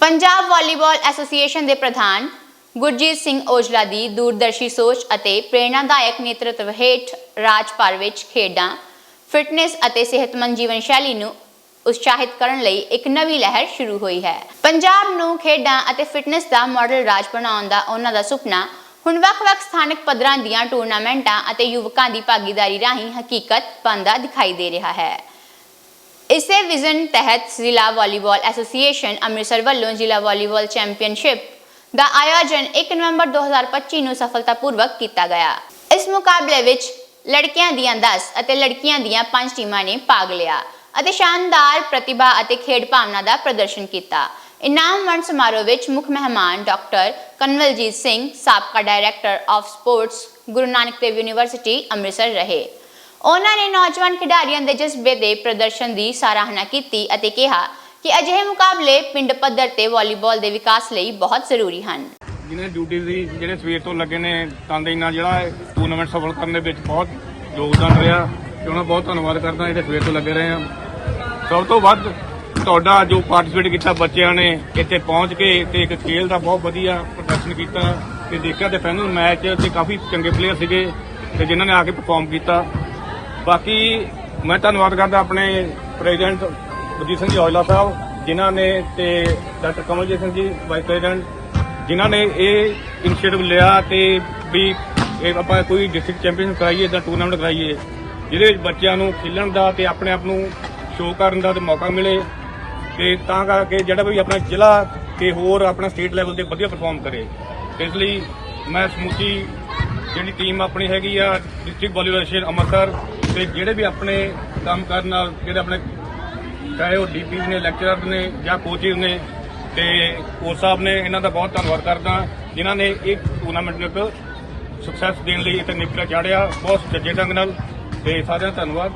Punjab volleyball association ਦੇ ਪ੍ਰਧਾਨ ਗੁਰਜੀਤ ਸਿੰਘ ਔਜਲਾ ਦੀ ਦੂਰਦਰਸ਼ੀ ਸੋਚ ਅਤੇ ਪ੍ਰੇਰਣਾਦਾਇਕ ਨੇਤਰਤਵ ਹੇਠ ਰਾਜ ਭਰ ਵਿੱਚ ਖੇਡਾਂ, ਫਿਟਨੈਸ ਅਤੇ ਸਿਹਤਮੰਦ ਜੀਵਨ ਸ਼ੈਲੀ ਨੂੰ ਉਤਸ਼ਾਹਿਤ ਕਰਨ ਲਈ ਇੱਕ ਨਵੀਂ ਲਹਿਰ ਸ਼ੁਰੂ ਹੋਈ ਹੈ। ਪੰਜਾਬ ਨੂੰ ਖੇਡਾਂ ਅਤੇ ਫਿਟਨੈਸ ਦਾ ਮਾਡਲ ਰਾਜ ਬਣਾਉਣ ਦਾ ਉਹਨਾਂ ਦਾ ਸੁਪਨਾ ਹੁਣ ਵੱਖ-ਵੱਖ ਸਥਾਨਕ ਪੱਧਰਾਂ ਦੀਆਂ ਟੂਰਨਾਮੈਂਟਾਂ ਅਤੇ ਯੁਵਕਾਂ ਦੀ ਭਾਗੀਦਾਰੀ ਰਾਹੀਂ ਹਕੀਕਤ ਬਣਦਾ ਦਿਖਾਈ ਦੇ ਰਿਹਾ ਹੈ। ਇਸੇ ਵਿਜ਼ਨ ਤਹਿਤ ਜ਼ਿਲ੍ਹਾ ਵਾਲੀਬਾਲ ਐਸੋਸੀਏਸ਼ਨ ਅੰਮ੍ਰਿਤਸਰ ਵੱਲੋਂ ਜ਼ਿਲ੍ਹਾ ਵਾਲੀਬਾਲ ਚੈਂਪੀਅਨਸ਼ਿਪ ਦਾ ਆਯੋਜਨ 1 ਨਵੰਬਰ 2025 ਨੂੰ ਸਫਲਤਾਪੂਰਵਕ ਕੀਤਾ ਗਿਆ। ਇਸ ਮੁਕਾਬਲੇ ਵਿੱਚ ਲੜਕਿਆਂ ਦੀਆਂ 10 ਅਤੇ ਲੜਕੀਆਂ ਦੀਆਂ 5 ਟੀਮਾਂ ਨੇ ਭਾਗ ਲਿਆ ਅਤੇ ਸ਼ਾਨਦਾਰ ਪ੍ਰਤਿਭਾ ਅਤੇ ਖੇਡ ਭਾਵਨਾ ਦਾ ਪ੍ਰਦਰਸ਼ਨ ਕੀਤਾ। ਇਨਾਮ ਵੰਡ ਸਮਾਰੋਹ ਵਿੱਚ ਮੁੱਖ ਮਹਿਮਾਨ ਡਾਕਟਰ ਕਨਵਲਜੀਤ ਸਿੰਘ, ਸਾਬਕਾ director of sports Guru Nanak Dev university Amritsar ਰਹੇ। ਉਹਨਾਂ ਨੇ ਨੌਜਵਾਨ ਖਿਡਾਰੀਆਂ ਦੇ ਜਜ਼ਬੇ ਦੇ ਪ੍ਰਦਰਸ਼ਨ ਦੀ ਸਰਾਹਨਾ ਕੀਤੀ ਅਤੇ ਕਿਹਾ ਕਿ ਅਜਿਹੇ ਮੁਕਾਬਲੇ ਪਿੰਡ ਪੱਧਰ ਤੇ ਵਾਲੀਬਾਲ ਦੇ ਵਿਕਾਸ ਲਈ ਬਹੁਤ ਜ਼ਰੂਰੀ ਹਨ। ਜਿਹਨੇ ਡਿਊਟੀ ਦੀ, ਜਿਹੜੇ ਸਵੇਰ ਤੋਂ ਲੱਗੇ ਨੇ ਤਾਂ ਦੇ ਨਾਲ ਜਿਹੜਾ ਟੂਰਨਾਮੈਂਟ ਸਫਲ ਕਰਨ ਦੇ ਵਿੱਚ ਬਹੁਤ ਯੋਗਦਾਨ ਰਿਹਾ ਤੇ ਉਹਨਾਂ ਬਹੁਤ ਧੰਨਵਾਦ ਕਰਦਾ, ਜਿਹੜੇ ਸਵੇਰ ਤੋਂ ਲੱਗੇ ਰਹੇ ਆ। ਸਭ ਤੋਂ ਵੱਧ ਤੁਹਾਡਾ ਜੋ ਪਾਰਟਿਸਿਪੇਟ ਕੀਤਾ ਬੱਚਿਆਂ ਨੇ, ਇੱਥੇ ਪਹੁੰਚ ਕੇ ਤੇ ਇੱਕ ਖੇਲ ਦਾ ਬਹੁਤ ਵਧੀਆ ਪ੍ਰਦਰਸ਼ਨ ਕੀਤਾ ਤੇ ਦੇਖਿਆ ਤੇ ਫਾਈਨਲ ਮੈਚ ਤੇ ਕਾਫੀ ਚੰਗੇ ਪਲੇਅਰ ਸੀਗੇ ਤੇ ਜਿਨ੍ਹਾਂ ਨੇ ਆ ਕੇ ਪਰਫਾਰਮ ਕੀਤਾ। ਬਾਕੀ ਮੈਂ ਧੰਨਵਾਦ ਕਰਦਾ ਆਪਣੇ ਪ੍ਰੈਜ਼ੀਡੈਂਟ ਬਲਜੀਤ ਸਿੰਘ ਜੀ ਔਜਲਾ ਸਾਹਿਬ, ਜਿਨ੍ਹਾਂ ਨੇ ਤੇ doctor Kamaljit Singh ji vice president ਜਿਨ੍ਹਾਂ ਨੇ ਇਹ ਇਨੀਸ਼ੀਏਟਿਵ ਲਿਆ ਤੇ ਵੀ ਇਹ ਆਪਾਂ ਕੋਈ ਡਿਸਟ੍ਰਿਕਟ ਚੈਂਪੀਅਨਸ਼ਿਪ ਕਰਾਈਏ ਜਾਂ ਟੂਰਨਾਮੈਂਟ ਕਰਾਈਏ, ਜਿਹਦੇ ਵਿੱਚ ਬੱਚਿਆਂ ਨੂੰ ਖੇਲਣ ਦਾ ਤੇ ਆਪਣੇ ਆਪ ਨੂੰ ਸ਼ੋਅ ਕਰਨ ਦਾ ਤੇ ਮੌਕਾ ਮਿਲੇ ਤੇ ਤਾਂ ਕਰਕੇ ਜਿਹੜਾ ਵੀ ਆਪਣਾ ਜ਼ਿਲ੍ਹਾ ਤੇ ਹੋਰ ਆਪਣਾ ਸਟੇਟ ਲੈਵਲ ਤੇ ਵਧੀਆ ਪਰਫਾਰਮ ਕਰੇ। ਇਸ ਲਈ ਮੈਂ ਸਮੁੱਚੀ ਜਿਹੜੀ ਟੀਮ ਆਪਣੀ ਹੈਗੀ ਆ ਡਿਸਟ੍ਰਿਕਟ ਵਾਲੀਬਾਲ ਐਸੋਸੀਏਸ਼ਨ ਅੰਮ੍ਰਿਤਸਰ ਤੇ ਜਿਹੜੇ ਵੀ ਆਪਣੇ ਕੰਮ ਕਰਨ ਨਾਲ, ਜਿਹੜੇ ਆਪਣੇ ਚਾਹੇ ਉਹ ਡੀਪੀ ਨੇ ਲੈਕਚਰਰ ਨੇ ਜਾਂ ਕੋਚਿਸ ਨੇ ਤੇ ਕੋਚ ਸਾਹਿਬ ਨੇ, ਇਹਨਾਂ ਦਾ ਬਹੁਤ ਧੰਨਵਾਦ ਕਰਦਾ, ਜਿਨ੍ਹਾਂ ਨੇ ਇਹ ਟੂਰਨਾਮੈਂਟ ਨੂੰ ਇੱਕ ਸਕਸੈਸ ਦੇਣ ਲਈ ਇੱਥੇ ਨਿਕਲਿਆ ਚਾੜਿਆ, ਬਹੁਤ ਸੱਜੇ ਢੰਗ ਨਾਲ ਤੇ ਸਾਰਿਆਂ ਦਾ ਧੰਨਵਾਦ।